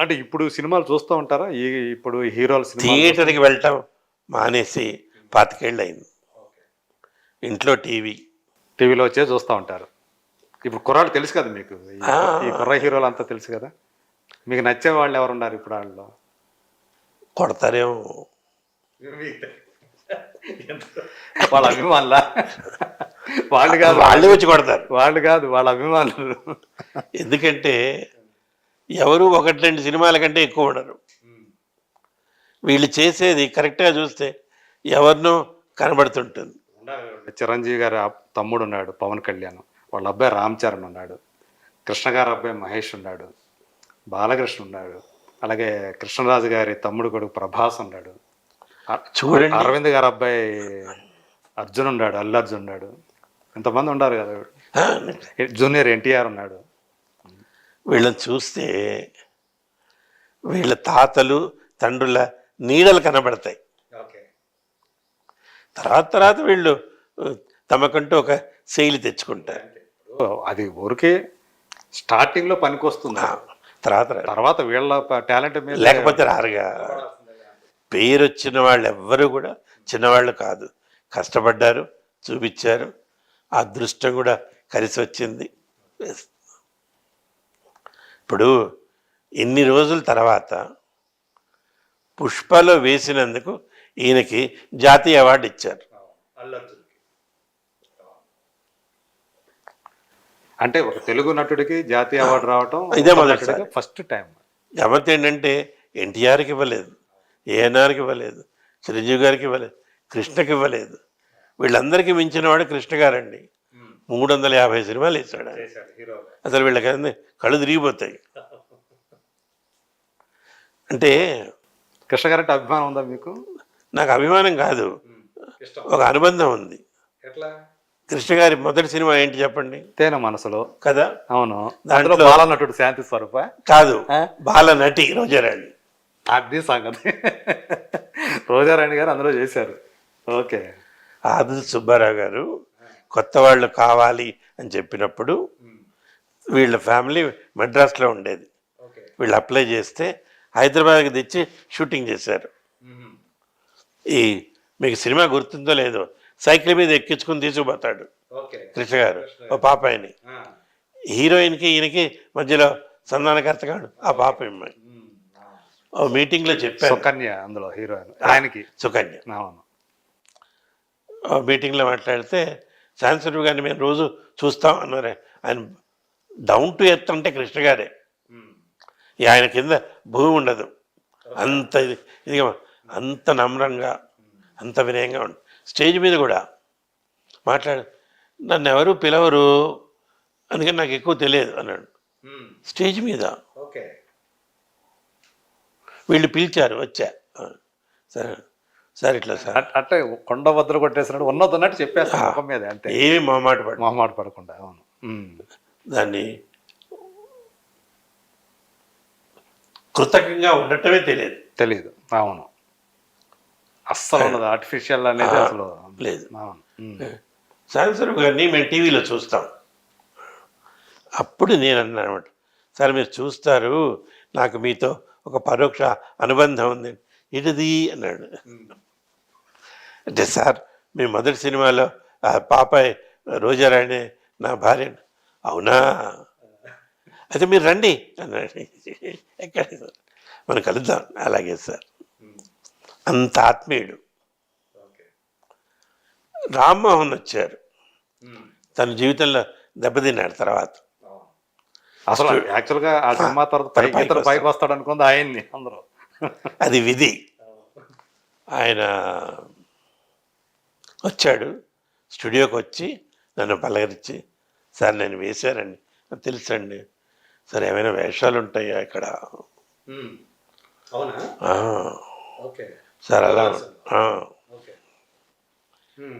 అంటే ఇప్పుడు సినిమాలు చూస్తూ ఉంటారా? ఈ ఇప్పుడు హీరోల థియేటర్కి వెళ్ళటం మానేసి పాతికేళ్ళు అయింది ఇంట్లో టీవీ. టీవీలో వచ్చే చూస్తూ ఉంటారు. ఇప్పుడు కుర్రాళ్ళు తెలుసు కదా మీకు? ఈ- కుర్ర హీరోలు అంతా తెలుసు కదా? మీకు నచ్చే వాళ్ళు ఎవరు ఉన్నారు ఇప్పుడు వాళ్ళు కొడతారేమో. వాళ్ళ అభిమానుల? వాళ్ళు కాదు. వాళ్ళే వచ్చి కొడతారు. వాళ్ళు కాదు వాళ్ళ అభిమానులు. ఎందుకంటే ఎవరు ఒకటి రెండు సినిమాల కంటే ఎక్కువ ఉండరు. వీళ్ళు చేసేది కరెక్ట్గా చూస్తే ఎవరినో కనబడుతుంటుంది. చిరంజీవి గారి తమ్ముడు ఉన్నాడు పవన్ కళ్యాణ్. వాళ్ళ అబ్బాయి రామ్ చరణ్ ఉన్నాడు. కృష్ణ గారి అబ్బాయి మహేష్ ఉన్నాడు. బాలకృష్ణ ఉన్నాడు. అలాగే కృష్ణరాజు గారి తమ్ముడు కొడుకు ప్రభాస్ ఉన్నాడు. చూడండి. అరవింద్ గారి అబ్బాయి అర్జున్ ఉన్నాడు అల్లు అర్జున్ ఉన్నాడు. ఇంతమంది ఉన్నారు కదా. జూనియర్ ఎన్టీఆర్ ఉన్నాడు. వీళ్ళని చూస్తే వీళ్ళ తాతలు తండ్రుల నీడలు కనబడతాయి. తర్వాత తర్వాత వీళ్ళు తమకంటూ ఒక శైలి తెచ్చుకుంటారు. అది ఊరికే స్టార్టింగ్లో పనికొస్తుంది తర్వాత తర్వాత వీళ్ళ టాలెంట్ మీద లేకపోతే రారుగా. పేరు వచ్చిన వాళ్ళు ఎవ్వరు కూడా చిన్నవాళ్ళు కాదు. కష్టపడ్డారు చూపించారు. అదృష్టం కూడా కలిసి వచ్చింది. ఇప్పుడు ఇన్ని రోజుల తర్వాత పుష్పలో వేసినందుకు ఈయనకి జాతీయ అవార్డు ఇచ్చారు. అంటే ఒక తెలుగు నటుడికి జాతీయ అవార్డు రావటం ఇదే మొదటిసారి. ఫస్ట్ టైం గమ్మత్ ఏంటంటే ఎన్టీఆర్కి ఇవ్వలేదు ఏఎన్ఆర్కి ఇవ్వలేదు చిరంజీవి గారికి ఇవ్వలేదు కృష్ణకి ఇవ్వలేదు. వీళ్ళందరికీ మించిన వాడు కృష్ణ గారండి. మూడు వందల యాభై సినిమాలు వేసాడు. అసలు వీళ్ళకి కళ్ళు తిరిగిపోతాయి. అంటే కృష్ణ గారంటే అభిమానం ఉందా మీకు? నాకు అభిమానం కాదు. ఒక అనుబంధం ఉంది. ఎట్లా? కృష్ణ గారి మొదటి సినిమా ఏంటి చెప్పండి? తేనె మనసులో. కదా? అవును. దాంట్లో- దాంట్లో బాల నటుడు శాంతి స్వరూప. కాదు? బాల నటి రోజారాణి. అది సంగతి. రోజారాణి గారు అందులో చేశారు. ఓకే. ఆది సుబ్బారావు గారు కొత్త వాళ్ళు కావాలి అని చెప్పినప్పుడు వీళ్ళ ఫ్యామిలీ మద్రాసులో ఉండేది. వీళ్ళు అప్లై చేస్తే హైదరాబాద్కి తెచ్చి షూటింగ్ చేశారు. ఈ మీకు సినిమా గుర్తుందో లేదో సైకిల్ మీద ఎక్కించుకుని తీసుకుపోతాడు ఓకే. కృష్ణ గారు ఓ పాపాయిని హీరోయిన్కి ఈయనకి మధ్యలో సంధానకర్త కాడు ఆ పాప అమ్మాయి ఓ మీటింగ్లో చెప్పారు. సుకన్య అందులో హీరోయిన్. ఆయనకి. సుకన్య. అవును. ఆ మీటింగ్లో మాట్లాడితే శాంతిస్వరూప్ గారిని మేము రోజు చూస్తాం అన్నారు. ఆయన డౌన్ టు ఎర్త్ అంటే కృష్ణ గారే. ఈ ఆయన కింద భూమి ఉండదు. అంత ఇది అంత నమ్రంగా అంత వినయంగా ఉంటుంది స్టేజ్ మీద కూడా మాట్లాడు నన్ను ఎవరు పిలవరు అందుకని నాకు ఎక్కువ తెలియదు అన్నాడు. స్టేజ్ మీద. ఓకే. వీళ్ళు పిలిచారు వచ్చా. సరే. సార్ ఇట్లా సార్. అంటే కొండ వద్దలు కొట్టేసినట్టు ఉన్నది ఉన్నట్టు చెప్పేస్తాను ముఖం మీద అంతే. ఏమి మొహమాట పడు మొహమాట పడకుండా అవును. దాన్ని కృతజ్ఞంగా ఉండటమే తెలియదు. తెలీదు అవును. అస్సలు ఉన్నది ఆర్టిఫిషియల్ అనేది అసలు లేదు. అవును. సాయంస్వరూప్ గారిని మేము టీవీలో చూస్తాం. అప్పుడు నేను అన్నాను అనమాట సార్ మీరు చూస్తారు నాకు మీతో ఒక పరోక్ష అనుబంధం ఉంది ఇటుది అన్నాడు. అంటే సార్ మీ మొదటి సినిమాలో ఆ పాపాయ్ రోజారాణి నా భార్య అవునా? అయితే మీరు రండి అన్నాడు. ఎక్కడ సార్? మనం కలుద్దాం. అలాగే సార్. అంత ఆత్మీయుడు. రామ్మోహన్ వచ్చారు. తన జీవితంలో దెబ్బతిన్నాడు తర్వాత. అసలు యాక్చువల్గా ఆ సినిమా తర్వాత ఇతను పైకి వస్తాడు. అనుకుంది ఆయన్ని అందరూ. అది విధి. ఆయన వచ్చాడు. స్టూడియోకి వచ్చి నన్ను పలకరించి సార్ నేను వేశానండి. "నాకు తెలుసండి. సార్ ఏమైనా వేషాలు ఉంటాయా ఇక్కడ? అవునా? "ఆ, ఓకే. సార్ అలా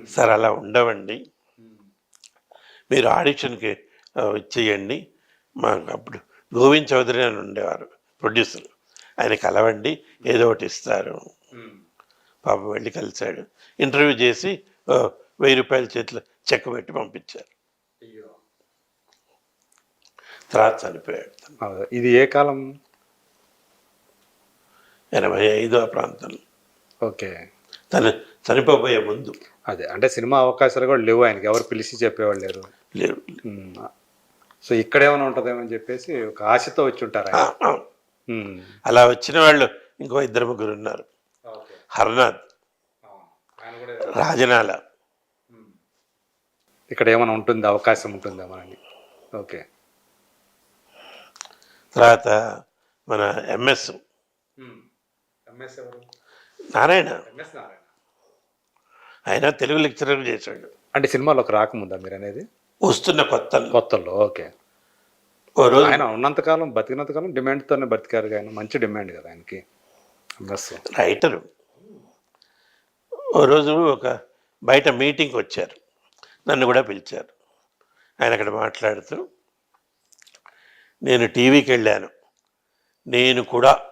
సార్ అలా ఉండవండి. మీరు ఆడిషన్కి ఇచ్చేయండి మాకు అప్పుడు గోవింద్ చౌదరి అని ఉండేవారు ప్రొడ్యూసర్. ఆయన కలవండి ఏదో ఒకటి ఇస్తారు. పాపం వెళ్ళి కలిశాడు. ఇంటర్వ్యూ చేసి వెయ్యి రూపాయల చేతిలో చెక్ పెట్టి పంపించారు. తర్వాత చనిపోయాడు ఇది ఏ కాలం? ఎనభై ఐదు ప్రాంతంలో ఓకే. తను చనిపోబోయే ముందు. అదే అంటే సినిమా అవకాశాలు కూడా లేవు ఆయనకి. ఎవరు పిలిచి చెప్పేవాళ్ళు లేరు. లేరు. సో ఇక్కడ ఏమైనా ఉంటుందేమో అని చెప్పేసి ఒక ఆశతో వచ్చి ఉంటారు. అలా వచ్చిన వాళ్ళు ఇంకో ఇద్దరు ముగ్గురు ఉన్నారు. హర్నాథ్. రాజనాల. ఇక్కడ ఏమైనా ఉంటుంది అవకాశం ఉంటుందేమో అని ఓకే. తర్వాత మన ఎంఎస్. నారాయణ. ఎంఎస్ నారాయణ. ఆయన తెలుగు లెక్చరర్ చేశాడు. అంటే సినిమాలోకి రాకముందా మీరు అనేది? వస్తున్న కొత్తలో. కొత్తలో ఓకే. ఓ రోజు ఆయన ఉన్నంతకాలం బతికినంతకాలం డిమాండ్తోనే బతికారు ఆయన. మంచి డిమాండ్ కదా ఆయనకి. రైటరు. ఓ రోజు ఒక బయట మీటింగ్కి వచ్చారు. నన్ను కూడా పిలిచారు. ఆయన అక్కడ మాట్లాడుతూ నేను టీవీకి వెళ్ళాను. నేను కూడా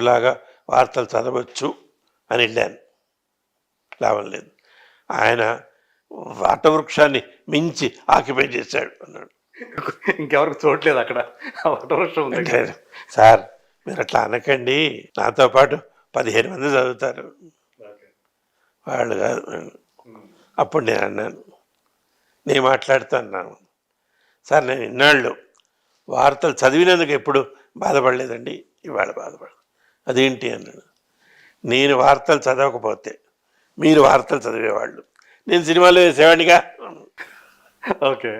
లాగా వార్తలు చదవచ్చు అని వెళ్ళాను. లాభం లేదు. ఆయన వటవృక్షాన్ని మించి ఆక్యుపై చేశాడు అన్నాడు. ఇంకెవరికి చూడలేదు అక్కడ. వటవృక్షం సార్ మీరు అట్లా అనకండి. నాతో పాటు పదిహేను మంది చదువుతారు. వాళ్ళు కాదు. అప్పుడు నేను అన్నాను నేను మాట్లాడుతూ అన్నాను సార్ నేను ఇన్నాళ్ళు వార్తలు చదివినందుకు ఎప్పుడు బాధపడలేదండి. ఇవాళ బాధపడ అదేంటి? అన్నాడు. నేను వార్తలు చదవకపోతే మీరు వార్తలు చదివేవాళ్ళు. నేను సినిమాలో వేసేవాడిగా ఓకే.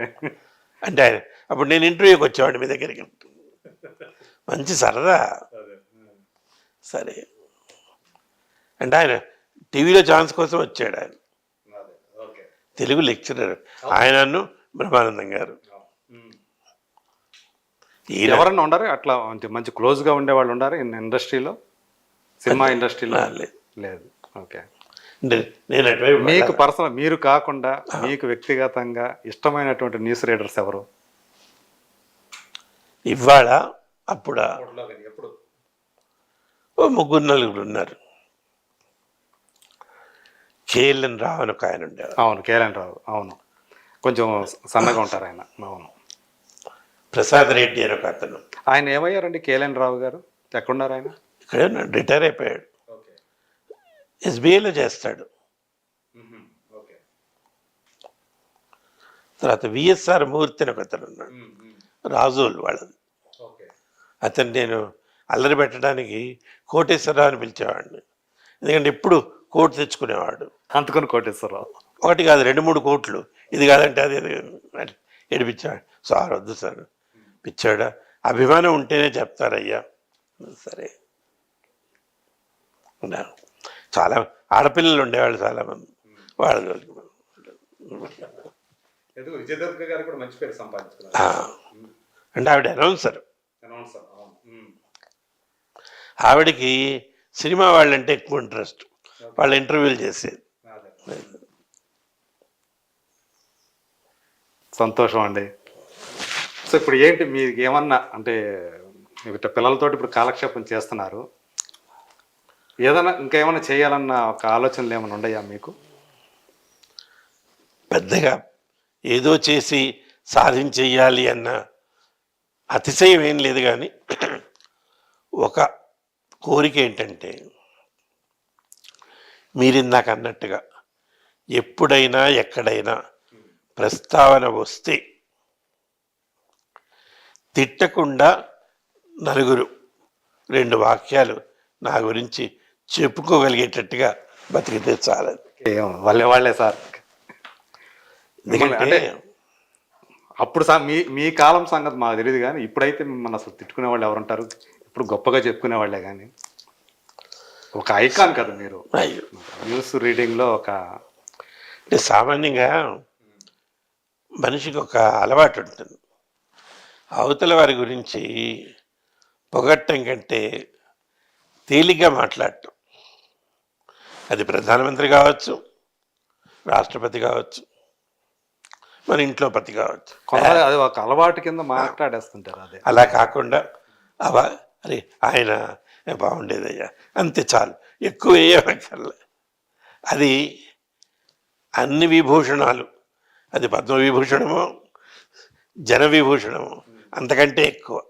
అంటే ఆయన అప్పుడు నేను ఇంటర్వ్యూకి వచ్చేవాడిని మీ దగ్గరికి. మంచి సరదా. సరే. అంటే ఆయన టీవీలో ఛాన్స్ కోసం వచ్చాడు ఆయన. తెలుగు లెక్చరర్. ఆయనను బ్రహ్మానందం గారు. ఎవరన్నా ఉండారు? అట్లా అంటే మంచి క్లోజ్గా ఉండే వాళ్ళు ఉండారు ఇండస్ట్రీలో? సినిమా ఇండస్ట్రీలో? లేదు. ఓకే. నేను మీకు పర్సనల్ మీరు కాకుండా మీకు వ్యక్తిగతంగా ఇష్టమైనటువంటి న్యూస్ రీడర్స్ ఎవరు? ఇవాళ అప్పుడా? ఎప్పుడు? ఓ ముగ్గురు నలుగురు ఉన్నారు. కేఎల్ఎన్ రావు అని ఒక ఆయన ఉండేవారు అవును కేఎల్ఎన్ రావు. అవును. కొంచెం సన్నగా ఉంటారు ఆయన. అవును. ప్రసాద్ రెడ్డి అని ఒక అతను. ఆయన ఏమయ్యారండి కేఎల్ఎన్ రావు గారు? ఎక్కడున్నారు ఆయన? ఇక్కడే రిటైర్ అయిపోయాడు. ఓకే. ఎస్బీఐలో చేస్తాడు. తర్వాత విఎస్ఆర్ మూర్తి అని ఒక అతను ఉన్నాడు. రాజులు వాళ్ళది. ఓకే. అతను నేను అల్లరి పెట్టడానికి కోటేశ్వరరావు అని పిలిచేవాడిని. ఎందుకంటే ఎప్పుడు కోట్ తెచ్చుకునేవాడు. అంతుకొని కోటేశ్వరరావు. ఒకటి కాదు రెండు మూడు కోట్లు. ఇది కాదంటే అది ఏడిపించాడు సార్ వద్దు సార్. పిచ్చాడా? అభిమానం ఉంటేనే చెప్తారయ్యా. సరే. చాలా ఆడపిల్లలు ఉండేవాళ్ళు చాలామంది. వాళ్ళ జోలికి మనం. ఎందుకు? విజయదుర్గ గారు కూడా మంచి పేరు సంపాదించుకున్నారు. ఆ. అంటే ఆవిడ అనౌన్సర్. ఆవిడకి సినిమా వాళ్ళంటే ఎక్కువ ఇంట్రెస్ట్. వాళ్ళ ఇంటర్వ్యూలు చేసేది. సంతోషం అండి. సో ఇప్పుడు ఏంటి మీకు ఏమన్నా అంటే ఇట్లా పిల్లలతోటి ఇప్పుడు కాలక్షేపం చేస్తున్నారు. ఏదైనా ఇంకేమైనా చేయాలన్న ఒక ఆలోచనలు ఏమైనా ఉన్నాయా మీకు? పెద్దగా ఏదో చేసి సాధించేయాలి అన్న అతిశయం ఏం లేదు కానీ ఒక కోరిక ఏంటంటే మీరిందాక అన్నట్టుగా ఎప్పుడైనా ఎక్కడైనా ప్రస్తావన వస్తే తిట్టకుండా నలుగురు రెండు వాక్యాలు నా గురించి చెప్పుకోగలిగేటట్టుగా బతికితే చాలదు. వాళ్ళే వాళ్ళే సార్. ఎందుకంటే అంటే అప్పుడు సా- మీ మీ కాలం సంగతి మాకు తెలియదు కానీ ఇప్పుడైతే మిమ్మల్ని అసలు తిట్టుకునే వాళ్ళు ఎవరుంటారు? ఇప్పుడు గొప్పగా చెప్పుకునే వాళ్ళే కానీ. ఒక ఐకాన్ కదా మీరు. అయ్యో న్యూస్ రీడింగ్లో ఒక అంటే సామాన్యంగా మనిషికి ఒక అలవాటు ఉంటుంది. అవతల వారి గురించి పొగట్టం కంటే తేలిగ్గా మాట్లాడటం. అది ప్రధానమంత్రి కావచ్చు రాష్ట్రపతి కావచ్చు మన ఇంట్లో పతి కావచ్చు. అది ఒక అలవాటు కింద మాట్లాడేస్తుంటారు అదే. అలా కాకుండా అవా అరే ఆయన బాగుండేదయ్యా. అంతే చాలు. ఎక్కువ వేయక్కర్లే అది అన్ని విభూషణాలు. అది పద్మవిభూషణము జన విభూషణము అంతకంటే ఎక్కువ.